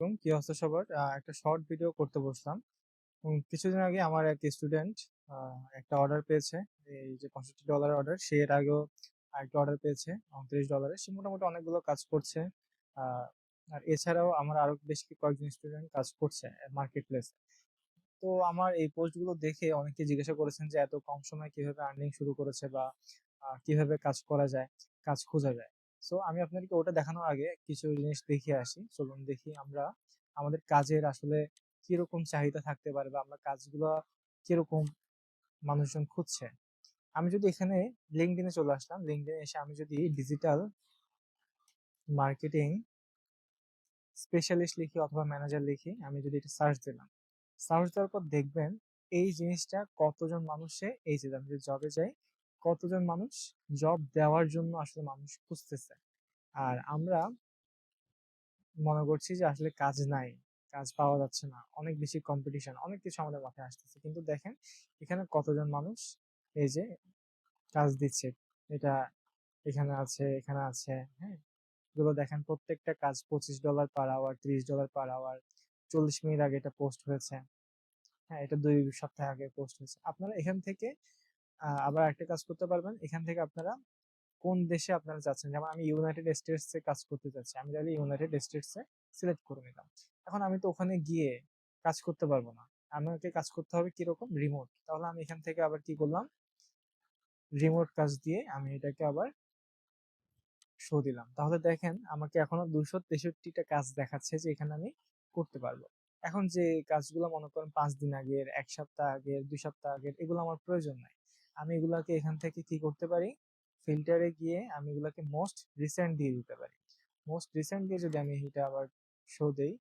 এবং কি অবস্থা সবার? একটা শর্ট ভিডিও করতে বসলাম। কিছুদিন আগে আমার এক স্টুডেন্ট একটা অর্ডার পেয়েছে। এই যে পঁয়ষট্টি ডলার অর্ডার, সে এর আগেও একটা অর্ডার পেয়েছে, উনত্রিশ ডলারে সে মোটামুটি অনেকগুলো কাজ করছে। আর এছাড়াও আমার আরও বেশ কয়েকজন স্টুডেন্ট কাজ করছে মার্কেট প্লেসে তো আমার এই পোস্টগুলো দেখে অনেকে জিজ্ঞাসা করেছেন যে এত কম সময়ে কীভাবে আর্নিং শুরু করেছে বা কীভাবে কাজ করা যায়, কাজ খোঁজা যায়। সো আমি আপনাদেরকে ওটা দেখানোর আগে কিছু জিনিস দেখিয়ে আসি। চলুন দেখি আমরা আমাদের কাজের আসলে কীরকম চাহিদা থাকতে পারে বা আমরা কাজগুলো কীরকম মানুষজন খুঁজছে। আমি যদি এখানে লিঙ্কডিনে চলে আসলাম। লিঙ্কডিনে এসে আমি যদি ডিজিটাল মার্কেটিং স্পেশালিস্ট লিখি অথবা ম্যানেজার লিখি, আমি যদি এটা সার্চ দিলাম। সার্চ দেওয়ার পর দেখবেন এই জিনিসটা কতজন মানুষে এই যে আমি যদি জবে যাই কতজন মানুষ জব দেওয়ার জন্য আসলে মানুষ খুঁজতেছে। আর আমরা মনে করছি যে আসলে কাজ নাই কাজ পাওয়া যাচ্ছে না অনেক বেশি কম্পিটিশন অনেক কিছু আমাদের মাথায় আসতেছে। কিন্তু দেখেন এখানে কতজন মানুষ এই যে কাজ দিচ্ছে এটা এখানে আছে এখানে আছে হ্যাঁ? এগুলো দেখেন প্রত্যেকটা কাজ পঁচিশ ডলার পার আওয়ার ত্রিশ ডলার পার আওয়ার চল্লিশ মিনিট আগে এটা পোস্ট হয়েছে। হ্যাঁ এটা দুই সপ্তাহ আগে পোস্ট হয়েছে। আপনারা এখান থেকে আবার একটা কাজ করতে পারবেন। এখান থেকে আপনারা কোন দেশে আপনারা যাচ্ছেন? যেমন আমি ইউনাইটেড স্টেটস এ কাজ করতে যাচ্ছি। আমি তাহলে ইউনাইটেড স্টেটস এ সিলেক্ট করে নিলাম। এখন আমি তো ওখানে গিয়ে কাজ করতে পারব না। আমাকে কাজ করতে হবে কীরকম? রিমোট তাহলে আমি এখান থেকে আবার কি করলাম? রিমোট কাজ দিয়ে আমি এটাকে আবার শো দিলাম। তাহলে দেখেন আমাকে এখনও দুশো তেষট্টিটা কাজ দেখাচ্ছে যে এখানে আমি করতে পারব। এখন যে কাজগুলো মনে করেন পাঁচ দিন আগের, এক সপ্তাহ আগের, দুই সপ্তাহ আগের, এগুলো আমার প্রয়োজন নাই। আমি এগুলাকে এখান থেকে কি করতে পারি? ফিল্টারে গিয়ে আমি এগুলাকে মোস্ট রিসেন্ট দিয়ে দিতে পারি। মোস্ট রিসেন্ট দিয়ে যদি আমি এটা আবার শো দেই,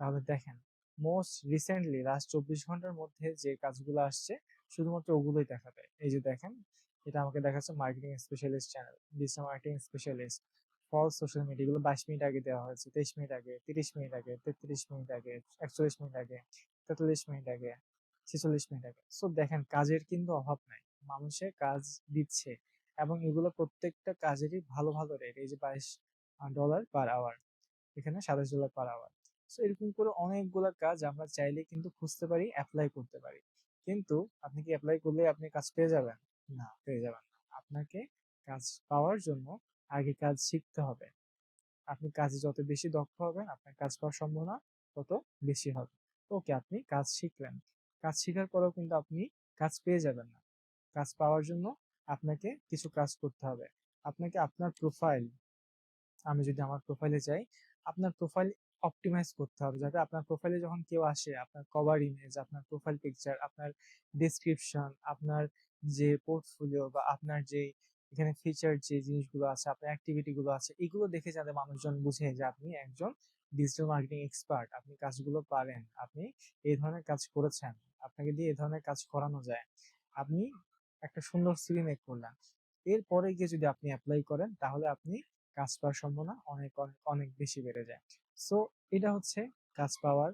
তাহলে দেখেন মোস্ট রিসেন্টলি লাস্ট চব্বিশ ঘণ্টার মধ্যে যে কাজগুলো আসছে, শুধুমাত্র ওগুলোই দেখা দেখাবে এই যে দেখেন, এটা আমাকে দেখাচ্ছে marketing specialist channel digital marketing specialist ফল সোশ্যাল মিডিয়া এগুলো বাইশ মিনিট আগে দেওয়া হয়েছে, তেইশ মিনিট আগে, তিরিশ মিনিট আগে, তেত্রিশ মিনিট আগে, একচল্লিশ মিনিট আগে, তেতাল্লিশ মিনিট আগে, ছেচল্লিশ মিনিট আগে। সো দেখেন, কাজের কিন্তু অভাব নাই। মানুষে কাজ দিচ্ছে এবং এগুলো প্রত্যেকটা কাজেরই ভালো ভালো রেট এই যে বাইশ ডলার পার আওয়ার এখানে সাতাশ ডলার পার আওয়ার সো এরকম করে অনেকগুলো কাজ আমরা চাইলে কিন্তু খুঁজতে পারি অ্যাপ্লাই করতে পারি। কিন্তু আপনি কি অ্যাপ্লাই করলে আপনি কাজ পেয়ে যাবেন? না, পেয়ে যাবেন না। আপনাকে কাজ পাওয়ার জন্য আগে কাজ শিখতে হবে। আপনি কাজে যত বেশি দক্ষ হবেন, আপনার কাজ পাওয়ার সম্ভাবনা তত বেশি হবে। ওকে, আপনি কাজ শিখলেন। কাজ শেখার পরেও কিন্তু আপনি কাজ পেয়ে যাবেন না। কাজ পাওয়ার জন্য আপনাকে কিছু কাজ করতে হবে। আপনাকে আপনার প্রোফাইল আমি যদি আমার প্রোফাইলে যাই, আপনার প্রোফাইল অপটিমাইজ করতে হবে। যাতে আপনার প্রোফাইলে যখন কেউ আসে, আপনার কভার ইমেজ আপনার প্রোফাইল পিকচার আপনার ডেসক্রিপশন আপনার যে পোর্টফোলিও বা আপনার যে এখানে ফিচার যে জিনিসগুলো আছে, আপনার অ্যাক্টিভিটি গুলো আছে, এগুলো দেখে যাতে মানুষজন বুঝে যে আপনি একজন ডিজিটাল মার্কেটিং এক্সপার্ট আপনি কাজগুলো পারেন, আপনি এই ধরনের কাজ করেছেন, আপনাকে দিয়ে এই ধরনের কাজ করানো যায়। আপনি একটা সুন্দর সিভি মেক করলেন এরপরে গিয়ে যদি আপনি অ্যাপ্লাই করেন, তাহলে আপনি কাজ পাওয়ার সম্ভাবনা অনেক অনেক অনেক বেশি বেড়ে যায়। সো এটা হচ্ছে কাজ পাওয়ার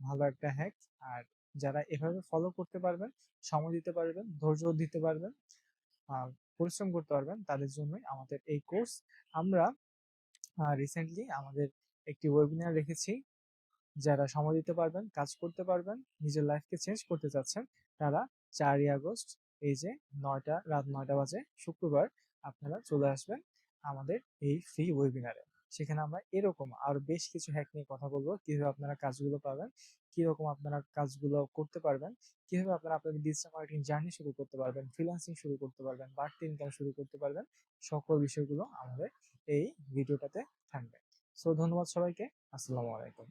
ভালো একটা হ্যাক আর যারা এভাবে ফলো করতে পারবেন, সময় দিতে পারবেন, ধৈর্য দিতে পারবেন পরিশ্রম করতে পারবেন, তাদের জন্যই আমাদের এই কোর্স আমরা রিসেন্টলি আমাদের একটি ওয়েবিনার রেখেছি। যারা সময় দিতে পারবেন, কাজ করতে পারবেন, নিজের লাইফকে চেঞ্জ করতে চাচ্ছেন, তারা চারই আগস্ট এই যে নয়টা, রাত নয়টা বাজে, শুক্রবার আপনারা চলে আসবেন আমাদের এই ফ্রি ওয়েবিনারে সেখানে আমরা এরকম আর বেশ কিছু হ্যাক নিয়ে কথা বলব, কীভাবে আপনারা কাজগুলো পাবেন, কীরকম আপনারা কাজগুলো করতে পারবেন, কীভাবে আপনারা আপনাদের ডিজিটাল মার্কেটিং জার্নি শুরু করতে পারবেন ফ্রিল্যান্সিং শুরু করতে পারবেন, বাড়তি ইনকাম শুরু করতে পারবেন, সকল বিষয়গুলো আমাদের এই ভিডিওটাতে থাকবে। সো ধন্যবাদ সবাইকে, আসসালামু আলাইকুম।